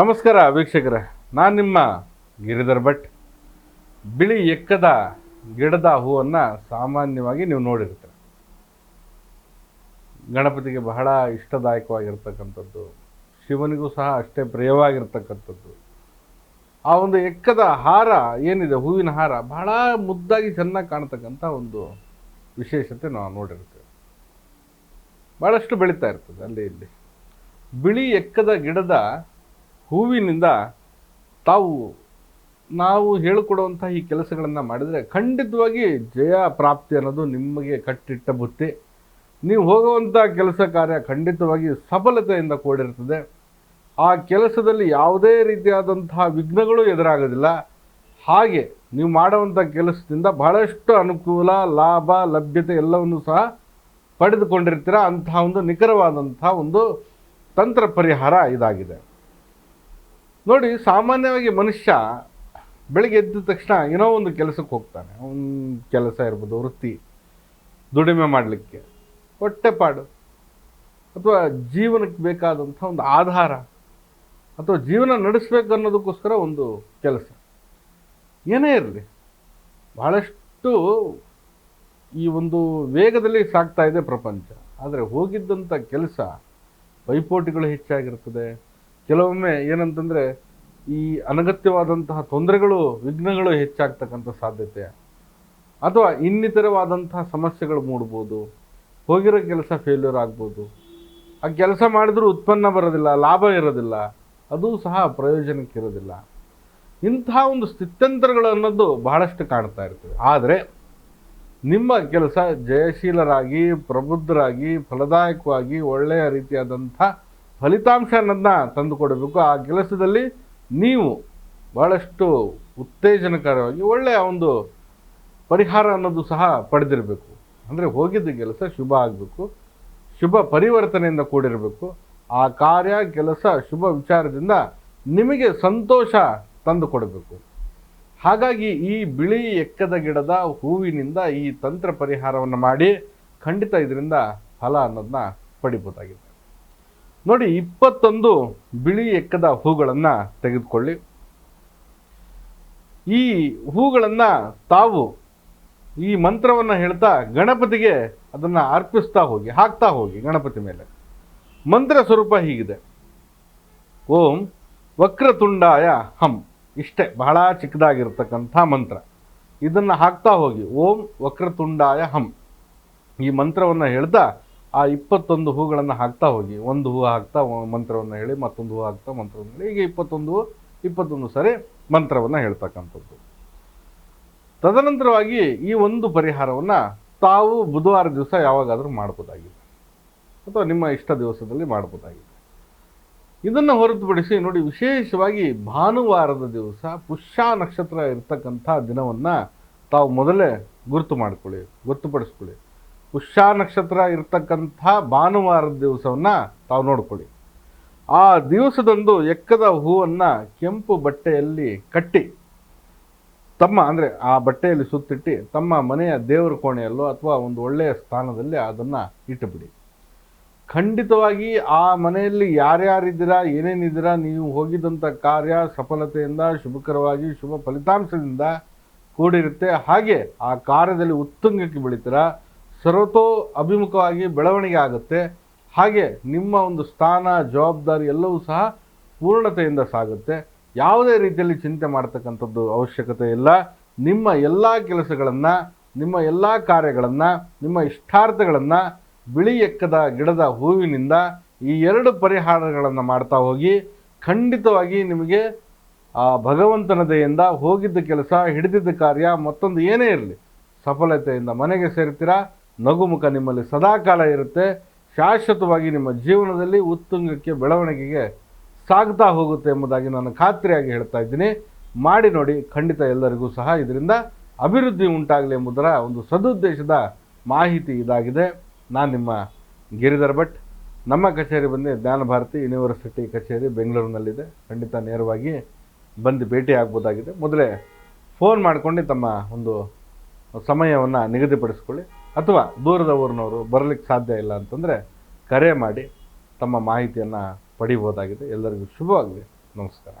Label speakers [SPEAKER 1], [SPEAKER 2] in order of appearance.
[SPEAKER 1] ನಮಸ್ಕಾರ ವೀಕ್ಷಕರೇ, ನಾನು ನಿಮ್ಮ ಗಿರಿಧರ್ ಭಟ್. ಬಿಳಿ ಎಕ್ಕದ ಗಿಡದ ಹೂವನ್ನು ಸಾಮಾನ್ಯವಾಗಿ ನೀವು ನೋಡಿರ್ತೀರ. ಗಣಪತಿಗೆ ಬಹಳ ಇಷ್ಟದಾಯಕವಾಗಿರ್ತಕ್ಕಂಥದ್ದು, ಶಿವನಿಗೂ ಸಹ ಅಷ್ಟೇ ಪ್ರಿಯವಾಗಿರ್ತಕ್ಕಂಥದ್ದು. ಆ ಒಂದು ಎಕ್ಕದ ಹಾರ ಏನಿದೆ, ಹೂವಿನ ಹಾರ, ಬಹಳ ಮುದ್ದಾಗಿ ಚೆನ್ನಾಗಿ ಕಾಣ್ತಕ್ಕಂಥ ಒಂದು ವಿಶೇಷತೆ ನಾವು ನೋಡಿರ್ತೇವೆ. ಭಾಳಷ್ಟು ಬೆಳೀತಾ ಇರ್ತದೆ ಅಲ್ಲಿ ಇಲ್ಲಿ. ಬಿಳಿ ಎಕ್ಕದ ಗಿಡದ ಹೂವಿನಿಂದ ತಾವು, ನಾವು ಹೇಳಿಕೊಡುವಂಥ ಈ ಕೆಲಸಗಳನ್ನು ಮಾಡಿದರೆ ಖಂಡಿತವಾಗಿ ಜಯ ಪ್ರಾಪ್ತಿ ಅನ್ನೋದು ನಿಮಗೆ ಕಟ್ಟಿಟ್ಟ ಬುತ್ತಿ. ನೀವು ಹೋಗುವಂಥ ಕೆಲಸ ಕಾರ್ಯ ಖಂಡಿತವಾಗಿ ಸಫಲತೆಯಿಂದ ಕೂಡಿರ್ತದೆ. ಆ ಕೆಲಸದಲ್ಲಿ ಯಾವುದೇ ರೀತಿಯಾದಂತಹ ವಿಘ್ನಗಳು ಎದುರಾಗೋದಿಲ್ಲ. ಹಾಗೆ ನೀವು ಮಾಡುವಂಥ ಕೆಲಸದಿಂದ ಬಹಳಷ್ಟು ಅನುಕೂಲ, ಲಾಭ, ಲಭ್ಯತೆ ಎಲ್ಲವನ್ನು ಸಹ ಪಡೆದುಕೊಂಡಿರ್ತೀರ? ಅಂತಹ ಒಂದು ನಿಖರವಾದಂಥ ಒಂದು ತಂತ್ರ ಪರಿಹಾರ ಇದಾಗಿದೆ. ನೋಡಿ, ಸಾಮಾನ್ಯವಾಗಿ ಮನುಷ್ಯ ಬೆಳಿಗ್ಗೆ ಎದ್ದ ತಕ್ಷಣ ಏನೋ ಒಂದು ಕೆಲಸಕ್ಕೆ ಹೋಗ್ತಾನೆ. ಒಂದು ಕೆಲಸ ಇರ್ಬೋದು, ವೃತ್ತಿ, ದುಡಿಮೆ ಮಾಡಲಿಕ್ಕೆ. ಹೊಟ್ಟೆಪಾಡು ಅಥವಾ ಜೀವನಕ್ಕೆ ಬೇಕಾದಂಥ ಒಂದು ಆಧಾರ, ಅಥವಾ ಜೀವನ ನಡೆಸಬೇಕು ಅನ್ನೋದಕ್ಕೋಸ್ಕರ ಒಂದು ಕೆಲಸ. ಏನೇ ಇರಲಿ, ಬಹಳಷ್ಟು ಈ ಒಂದು ವೇಗದಲ್ಲಿ ಸಾಗ್ತಾ ಇದೆ ಪ್ರಪಂಚ. ಆದರೆ ಹೋಗಿದ್ದಂಥ ಕೆಲಸ, ಪೈಪೋಟಿಗಳು ಹೆಚ್ಚಾಗಿರ್ತದೆ. ಕೆಲವೊಮ್ಮೆ ಏನಂತಂದರೆ ಈ ಅನಗತ್ಯವಾದಂತಹ ತೊಂದರೆಗಳು, ವಿಘ್ನಗಳು ಹೆಚ್ಚಾಗ್ತಕ್ಕಂಥ ಸಾಧ್ಯತೆ. ಅಥವಾ ಇನ್ನಿತರವಾದಂತಹ ಸಮಸ್ಯೆಗಳು ಮೂಡ್ಬೋದು. ಹೋಗಿರೋ ಕೆಲಸ ಫೇಲ್ಯೂರ್ ಆಗ್ಬೋದು. ಆ ಕೆಲಸ ಮಾಡಿದರೂ ಉತ್ಪನ್ನ ಬರೋದಿಲ್ಲ, ಲಾಭ ಇರೋದಿಲ್ಲ. ಅದು ಸಹ ಪ್ರಯೋಜನಕ್ಕೆ ಇರೋದಿಲ್ಲ. ಇಂತಹ ಒಂದು ಸ್ಥಿತ್ಯಂತರಗಳು ಅನ್ನೋದು ಬಹಳಷ್ಟು ಕಾಣ್ತಾ ಇರ್ತದೆ. ಆದರೆ ನಿಮ್ಮ ಕೆಲಸ ಜಯಶೀಲರಾಗಿ, ಪ್ರಬುದ್ಧರಾಗಿ, ಫಲದಾಯಕವಾಗಿ, ಒಳ್ಳೆಯ ರೀತಿಯಾದಂಥ ಫಲಿತಾಂಶನನ್ನ ತಂದುಕೊಡಬೇಕು ಆ ಕೆಲಸದಲ್ಲಿ ನೀವು ಬಹಳಷ್ಟು ಉತ್ತೇಜನಕರವಾಗಿ ಒಳ್ಳೆಯ ಒಂದು ಪರಿಹಾರ ಅನ್ನೋದು ಸಹ ಪಡೆದಿರಬೇಕು. ಅಂದರೆ ಹೋಗಿದ್ದ ಕೆಲಸ ಶುಭ ಆಗಬೇಕು. ಶುಭ ಪರಿವರ್ತನೆಯಿಂದ ಕೂಡಿರಬೇಕು. ಆ ಕಾರ್ಯ, ಕೆಲಸ, ಶುಭ ವಿಚಾರದಿಂದ ನಿಮಗೆ ಸಂತೋಷ ತಂದು ಕೊಡಬೇಕು. ಹಾಗಾಗಿ ಈ ಬಿಳಿ ಎಕ್ಕದ ಗಿಡದ ಹೂವಿನಿಂದ ಈ ತಂತ್ರ ಪರಿಹಾರವನ್ನು ಮಾಡಿ ಖಂಡಿತ ಇದರಿಂದ ಫಲ ಅನ್ನೋದನ್ನ ಪಡಿಬೋದಾಗಿದೆ. ನೋಡಿ, ಇಪ್ಪತ್ತೊಂದು ಬಿಳಿ ಎಕ್ಕದ ಹೂಗಳನ್ನು ತೆಗೆದುಕೊಳ್ಳಿ. ಈ ಹೂಗಳನ್ನು ತಾವು ಈ ಮಂತ್ರವನ್ನು ಹೇಳ್ತಾ ಗಣಪತಿಗೆ ಅದನ್ನು ಅರ್ಪಿಸ್ತಾ ಹೋಗಿ, ಹಾಕ್ತಾ ಹೋಗಿ ಗಣಪತಿ ಮೇಲೆ. ಮಂತ್ರ ಸ್ವರೂಪ ಹೀಗಿದೆ. ಓಂ ವಕ್ರತುಂಡಾಯ ಹಂ. ಇಷ್ಟೇ, ಬಹಳ ಚಿಕ್ಕದಾಗಿರ್ತಕ್ಕಂಥ ಮಂತ್ರ. ಇದನ್ನು ಹಾಕ್ತಾ ಹೋಗಿ, ಓಂ ವಕ್ರತುಂಡಾಯ ಹಂ. ಈ ಮಂತ್ರವನ್ನು ಹೇಳ್ತಾ ಆ ಇಪ್ಪತ್ತೊಂದು ಹೂಗಳನ್ನು ಹಾಕ್ತಾ ಹೋಗಿ, ಒಂದು ಹೂ ಹಾಕ್ತಾ ಮಂತ್ರವನ್ನು ಹೇಳಿ, ಮತ್ತೊಂದು ಹೂ ಹಾಕ್ತಾ ಮಂತ್ರವನ್ನು ಹೇಳಿ ಹೀಗೆ ಇಪ್ಪತ್ತೊಂದು ಇಪ್ಪತ್ತೊಂದು ಸರಿ ಮಂತ್ರವನ್ನು ಹೇಳ್ತಕ್ಕಂಥದ್ದು. ತದನಂತರವಾಗಿ ಈ ಒಂದು ಪರಿಹಾರವನ್ನು ತಾವು ಬುಧವಾರ ದಿವಸ ಯಾವಾಗಾದರೂ ಮಾಡ್ಬೋದಾಗಿದೆ. ಅಥವಾ ನಿಮ್ಮ ಇಷ್ಟ ದಿವಸದಲ್ಲಿ ಮಾಡ್ಬೋದಾಗಿದೆ. ಇದನ್ನು ಹೊರತುಪಡಿಸಿ ನೋಡಿ, ವಿಶೇಷವಾಗಿ ಭಾನುವಾರದ ದಿವಸ ಪುಷ್ಯ ನಕ್ಷತ್ರ ಇರ್ತಕ್ಕಂಥ ದಿನವನ್ನು ತಾವು ಮೊದಲೇ ಗುರುತು ಮಾಡಿಕೊಳ್ಳಿ, ಗೊತ್ತುಪಡಿಸ್ಕೊಳ್ಳಿ. ಪುಷ್ಯ ನಕ್ಷತ್ರ ಇರ್ತಕ್ಕಂಥ ಭಾನುವಾರದ ದಿವಸವನ್ನು ತಾವು ನೋಡಿಕೊಳ್ಳಿ. ಆ ದಿವಸದಂದು ಎಕ್ಕದ ಹೂವನ್ನು ಕೆಂಪು ಬಟ್ಟೆಯಲ್ಲಿ ಕಟ್ಟಿ, ತಮ್ಮ ಅಂದರೆ ಆ ಬಟ್ಟೆಯಲ್ಲಿ ಸುತ್ತಿಟ್ಟು, ತಮ್ಮ ಮನೆಯ ದೇವರ ಕೋಣೆಯಲ್ಲೋ ಅಥವಾ ಒಂದು ಒಳ್ಳೆಯ ಸ್ಥಾನದಲ್ಲಿ ಅದನ್ನು ಇಟ್ಟುಬಿಡಿ. ಖಂಡಿತವಾಗಿ ಆ ಮನೆಯಲ್ಲಿ ಯಾರ್ಯಾರಿದ್ದೀರಾ, ಏನೇನಿದ್ದೀರಾ, ನೀವು ಹೋಗಿದಂಥ ಕಾರ್ಯ ಸಫಲತೆಯಿಂದ, ಶುಭಕರವಾಗಿ, ಶುಭ ಫಲಿತಾಂಶದಿಂದ ಕೂಡಿರುತ್ತೆ. ಹಾಗೆ ಆ ಕಾರ್ಯದಲ್ಲಿ ಉತ್ತುಂಗಕ್ಕೆ ಬೆಳಿತೀರಾ ಸರ್ವತೋ ಅಭಿಮುಖವಾಗಿ ಬೆಳವಣಿಗೆ ಆಗುತ್ತೆ. ಹಾಗೆ ನಿಮ್ಮ ಒಂದು ಸ್ಥಾನ, ಜವಾಬ್ದಾರಿ ಎಲ್ಲವೂ ಸಹ ಪೂರ್ಣತೆಯಿಂದ ಸಾಗುತ್ತೆ. ಯಾವುದೇ ರೀತಿಯಲ್ಲಿ ಚಿಂತೆ ಮಾಡ್ತಕ್ಕಂಥದ್ದು ಅವಶ್ಯಕತೆ ಇಲ್ಲ. ನಿಮ್ಮ ಎಲ್ಲ ಕೆಲಸಗಳನ್ನು, ನಿಮ್ಮ ಎಲ್ಲ ಕಾರ್ಯಗಳನ್ನು, ನಿಮ್ಮ ಇಷ್ಟಾರ್ಥಗಳನ್ನು ಬಿಳಿ ಎಕ್ಕದ ಗಿಡದ ಹೂವಿನಿಂದ ಈ ಎರಡು ಪರಿಹಾರಗಳನ್ನು ಮಾಡ್ತಾ ಹೋಗಿ ಖಂಡಿತವಾಗಿ ನಿಮಗೆ, ಆ, ಭಗವಂತನ ದಯೆಯಿಂದ ಹೋಗಿದ್ದ ಕೆಲಸ, ಹಿಡಿದಿದ್ದ ಕಾರ್ಯ ಮತ್ತೊಂದು ಏನೇ ಇರಲಿ, ಸಫಲತೆಯಿಂದ ಮನೆಗೆ ಸೇರ್ತೀರಾ? ನಗುಮುಖ ನಿಮ್ಮಲ್ಲಿ ಸದಾಕಾಲ ಇರುತ್ತೆ. ಶಾಶ್ವತವಾಗಿ ನಿಮ್ಮ ಜೀವನದಲ್ಲಿ ಉತ್ತುಂಗಕ್ಕೆ ಬೆಳವಣಿಗೆಗೆ ಸಾಗ್ತಾ ಹೋಗುತ್ತೆ ಎಂಬುದಾಗಿ ನಾನು ಖಾತ್ರಿಯಾಗಿ ಹೇಳ್ತಾ ಇದ್ದೀನಿ. ಮಾಡಿ ನೋಡಿ, ಖಂಡಿತ ಎಲ್ಲರಿಗೂ ಸಹ ಇದರಿಂದ ಅಭಿವೃದ್ಧಿ ಉಂಟಾಗಲಿ ಎಂಬುದರ ಒಂದು ಸದುದ್ದೇಶದ ಮಾಹಿತಿ ಇದಾಗಿದೆ. ನಾನು ನಿಮ್ಮ ಗಿರಿಧರ್ ಭಟ್. ನಮ್ಮ ಕಚೇರಿ ಬಂದು ಜ್ಞಾನ ಭಾರತಿ ಯೂನಿವರ್ಸಿಟಿ ಕಚೇರಿ ಬೆಂಗಳೂರಿನಲ್ಲಿದೆ. ಖಂಡಿತ ನೇರವಾಗಿ ಬಂದು ಭೇಟಿ ಆಗ್ಬೋದಾಗಿದೆ. ಮೊದಲೇ ಫೋನ್ ಮಾಡ್ಕೊಂಡು ತಮ್ಮ ಒಂದು ಸಮಯವನ್ನು ನಿಗದಿಪಡಿಸ್ಕೊಳ್ಳಿ. ಅಥವಾ ದೂರದ ಊರಿನವರು ಬರಲಿಕ್ಕೆ ಸಾಧ್ಯ ಇಲ್ಲ ಅಂತಂದರೆ ಕರೆ ಮಾಡಿ ತಮ್ಮ ಮಾಹಿತಿಯನ್ನು ಪಡಿಬೋದಾಗಿದೆ ಎಲ್ಲರಿಗೂ ಶುಭವಾಗಲಿ. ನಮಸ್ಕಾರ.